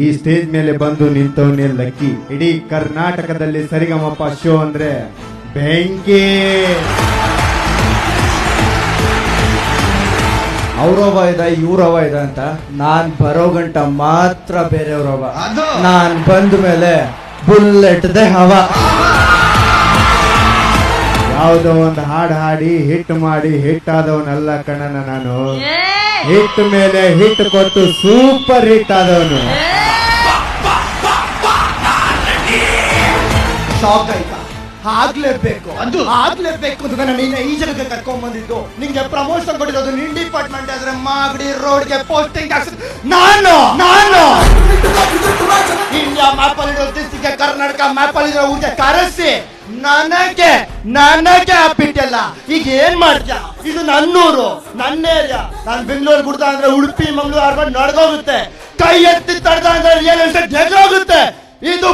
ಈ ಸ್ಟೇಜ್ ಮೇಲೆ ಬಂದು ನಿಂತವನೇ ಲಕ್ಕಿ. ಇಡೀ ಕರ್ನಾಟಕದಲ್ಲಿ ಸರಿಗಮಪ್ಪ ಶೋ ಅಂದ್ರೆ ಬೆಂಕಿ. ಅವ್ರವ ಇದ ಇವ್ರವ ಇದ ಅಂತ ನಾನ್ ಬರೋ ಗಂಟ ಮಾತ್ರ ಬೇರೆಯವ್ರವ ನಾನ್ ಬಂದ ಮೇಲೆ ಬುಲ್ಲೆಟ್ ದೇ ಹವ ಯಾವುದೋ ಒಂದು ಹಾಡು ಹಾಡಿ ಹಿಟ್ ಮಾಡಿ ಹಿಟ್ ಆದವನಲ್ಲ ಕಣನ ನಾನು. ಹಿಟ್ ಮೇಲೆ ಹಿಟ್ ಕೊಟ್ಟು ಸೂಪರ್ ಹಿಟ್ ಆದವನು. ಶಾಕ್ ಆಯ್ತಾ? ಆಗ್ಲೇಬೇಕು. ಅದು. ಆಗ್ಲೇಬೇಕು ಅಂತ ನಾನು ನಿನ್ನ ಈ ಜನಕ್ಕೆ ಕರ್ಕೊಂಡ್ ಬಂದಿದ್ದು ನಿಂಗೆ ಪ್ರಮೋಷನ್ ಕೊಟ್ಟಿರೋದು ನಿನ್ ಡಿಪಾರ್ಟ್ಮೆಂಟ್ ಆದ್ರೆ ಮಾಗಡಿ ರೋಡ್ಗೆ ಪೋಸ್ಟಿಂಗ್ ನಾನು ನಾನು. ಇಂಡಿಯಾ ಮ್ಯಾಪ್ ಅಲ್ಲಿ ಡಿಸ್ಟಿಕ್ ಕರ್ನಾಟಕ ಮ್ಯಾಪ್ ಅಲ್ಲಿ ಊರಿಗೆ ಕರೆಸಿ. ನನಗೆ ನನಗೆ ಅಪ್ಪಿಟ್ಟಲ್ಲ ಈಗ ಏನ್ ಮಾಡ್ತೀಯ? ಇದು ನನ್ನೂರು ನನ್ನ ಏರಿಯಾ ನಾನು ಬೆಂಗಳೂರು ಬಿಡ್ತಾ ಅಂದ್ರೆ ಉಡುಪಿ ಮಂಗಳೂರು ಆರ್ಬಂಡ್ ನಡ್ದೋಗುತ್ತೆ. ಕೈ ಎತ್ತಿ ತಡ್ದ ಅಂದ್ರೆ ರಿಯಲ್ ಎಸ್ಟೇಟ್ ಹೋಗುತ್ತೆ ಇದು